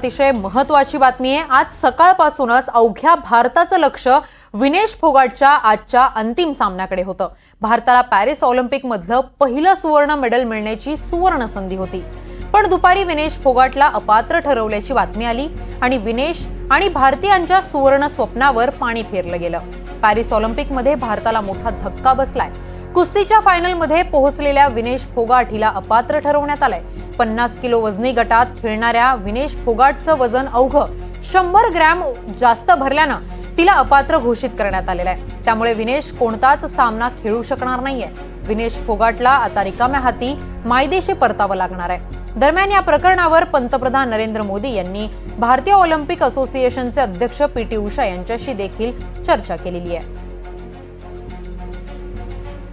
अतिशय महत्वाची बातमी आहे. आज सकाळपासूनच अवघ्या भारताचं लक्ष विनेश फोगाटच्या आजच्या अंतिम सामन्याकडे होतं. भारताला पॅरिस ऑलिम्पिकमधलं पहिलं सुवर्ण मेडल मिळण्याची सुवर्ण संधी होती. पण दुपारी विनेश फोगाटला अपात्र ठरवल्याची बातमी आली आणि विनेश आणि भारतीयांच्या सुवर्ण स्वप्नावर पाणी फेरलं गेलं. पॅरिस ऑलिम्पिकमध्ये भारताला मोठा धक्का बसलाय. कुस्तीच्या फायनलमध्ये पोहोचलेल्या विनेश फोगाट हिला अपात्र ठरवण्यात आलंय. पन्नास किलो वजनी गटात खेळणाऱ्या विनेश फोगाटचं वजन अवघं शंभर ग्रॅम जास्त भरल्यानं तिला अपात्र घोषित करण्यात आलेलं आहे. त्यामुळे विनेश कोणताच सामना खेळू शकणार नाहीये. विनेश फोगाटला आता रिकाम्या हाती मायदेशी परतावं लागणार आहे. दरम्यान या प्रकरणावर पंतप्रधान नरेंद्र मोदी यांनी भारतीय ऑलिम्पिक असोसिएशनचे अध्यक्ष पी टी उषा यांच्याशी देखील चर्चा केलेली आहे.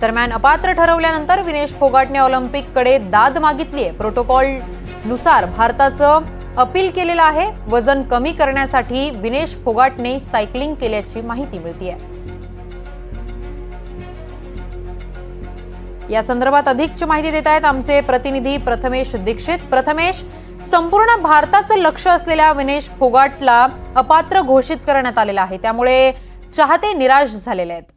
दरम्यान अपात्र ठरवल्यानंतर विनेश फोगाटने ऑलिम्पिककडे दाद मागितली आहे. प्रोटोकॉलनुसार भारताचं अपील केलेलं आहे. वजन कमी करण्यासाठी विनेश फोगाटने सायकलिंग केल्याची माहिती मिळते या संदर्भात अधिकची माहिती देत आहेत आमचे प्रतिनिधी प्रथमेश दीक्षित. प्रथमेश संपूर्ण भारताचं लक्ष असलेल्या विनेश फोगाटला अपात्र घोषित करण्यात आलेलं आहे. त्यामुळे चाहते निराश झालेले आहेत.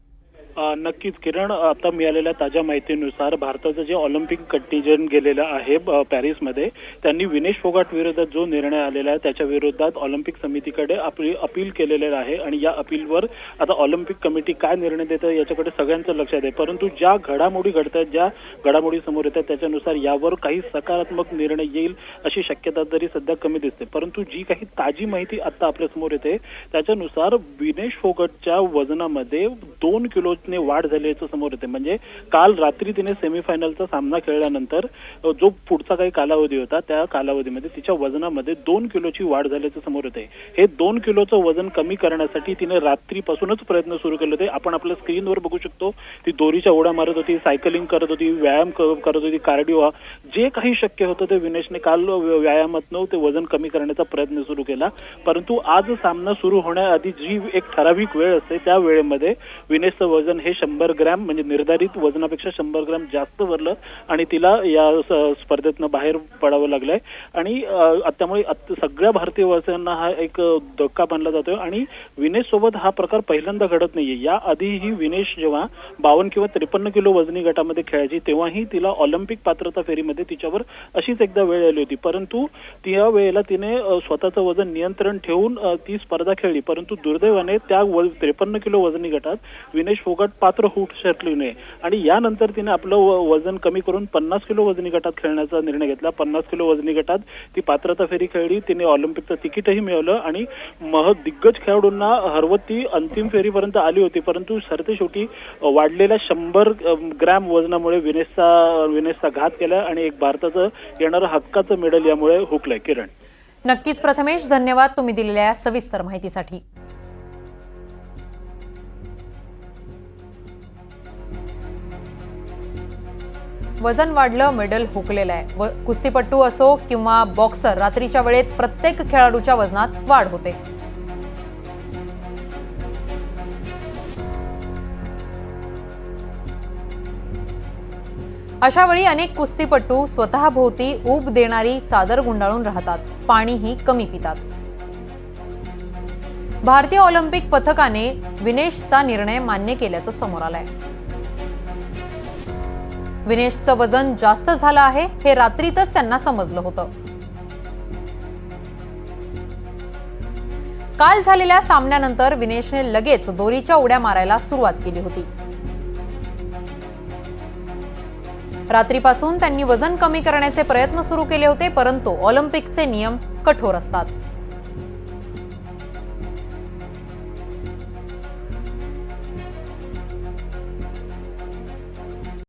नक्कीच किरण आता मिळालेल्या ताज्या माहितीनुसार भारताचं जे ऑलिम्पिक कंटिजन गेलेलं आहे पॅरिसमध्ये त्यांनी विनेश फोगाट विरोधात जो निर्णय आलेला आहे त्याच्या विरोधात ऑलिम्पिक समितीकडे आपली अपील केलेलं आहे आणि या अपीलवर आता ऑलिम्पिक कमिटी काय निर्णय देतं याच्याकडे सगळ्यांचं लक्ष आहे. परंतु ज्या घडामोडी घडत आहेत ज्या घडामोडी समोर येतात त्याच्यानुसार यावर काही सकारात्मक निर्णय येईल अशी शक्यता तरी सध्या कमी दिसते. परंतु जी काही ताजी माहिती आता आपल्यासमोर येते त्याच्यानुसार विनेश फोगटच्या वजनामध्ये दोन किलो ने वाढ झाल्याचं समोर येते. म्हणजे काल रात्री तिने सेमीफायनलचा सामना खेळल्यानंतर जो पुढचा काही कालावधी होता त्या कालावधीमध्ये तिच्या वजनामध्ये दोन किलोची वाढ झाल्याचं समोर येते. हे दोन किलोचं वजन कमी करण्यासाठी तिने रात्रीपासूनच प्रयत्न सुरू केले होते. आपण आपल्या स्क्रीनवर बघू शकतो ती दोरीच्या उड्या मारत होती सायकलिंग करत होती व्यायाम करत होती कार्डिओ जे काही शक्य होतं ते विनेशने काल व्यायामातनं ते वजन कमी करण्याचा प्रयत्न सुरू केला. परंतु आज सामना सुरू होण्याआधी जी एक ठराविक वेळ असते त्या वेळेमध्ये विनेशचं वजन हे शंभर ग्रॅम म्हणजे निर्धारित वजनापेक्षा शंभर ग्रॅम जास्त भरलं आणि तिला या स्पर्धेतनं बाहेर पडावं लागलंय. आणि त्यामुळे सगळ्या भारतीय वासियांना हा एक धक्का बनला जातोय. आणि विनेश सोबत हा प्रकार पहिल्यांदा घडत नाहीये. या आधीही विनेश जेव्हा बावन्न किंवा त्रेपन्न किलो वजनी गटामध्ये खेळायची तेव्हाही तिला ऑलिम्पिक पात्रता फेरीमध्ये तिच्यावर अशीच एकदा वेळ आली होती. परंतु त्या वेळेला तिने स्वतःचं वजन नियंत्रण ठेवून ती स्पर्धा खेळली. परंतु दुर्दैवाने त्या त्रेपन्न किलो वजनी गटात विनेश फोगट पात्र होऊ शकली नाही आणि यानंतर तिने आपलं व- वजन कमी करून पन्नास किलो वजनी गटात खेळण्याचा निर्णय घेतला. पन्नास किलो वजनी गटात ती पात्रता फेरी खेळली. तिने ऑलिम्पिकचं तिकीटही मिळवलं आणि मह दिग्गज खेळाडूंना हरवत ती अंतिम फेरीपर्यंत आली होती. परंतु सरते शेवटी वाढलेल्या शंभर ग्रॅम वजनामुळे विनेशचा विनेशचा घात केला आणि एक भारताचं येणारं हक्काचं मेडल यामुळे हुकलंय किरण. नक्कीच प्रथमेश धन्यवाद तुम्ही दिलेल्या सविस्तर माहितीसाठी. वजन वाढलं मेडल हुकलेलं आहे. व कुस्तीपट्टू असो किंवा बॉक्सर रात्रीच्या वेळेत प्रत्येक खेळाडूच्या वजनात वाढ होते. अशा वेळी अनेक कुस्तीपट्टू स्वतःभोवती ऊब देणारी चादर गुंडाळून राहतात. पाणीही कमी पितात. भारतीय ऑलिम्पिक पथकाने विनेशचा निर्णय मान्य केल्याचं समोर आलंय. विनेशचं वजन जास्त झालं आहे हे रात्रीतच त्यांना समजलं होतं. काल झालेल्या सामन्यानंतर विनेशने लगेच दोरीच्या उड्या मारायला सुरुवात केली होती. रात्रीपासून त्यांनी वजन कमी करण्याचे प्रयत्न सुरू केले होते परंतु ऑलिम्पिकचे नियम कठोर असतात.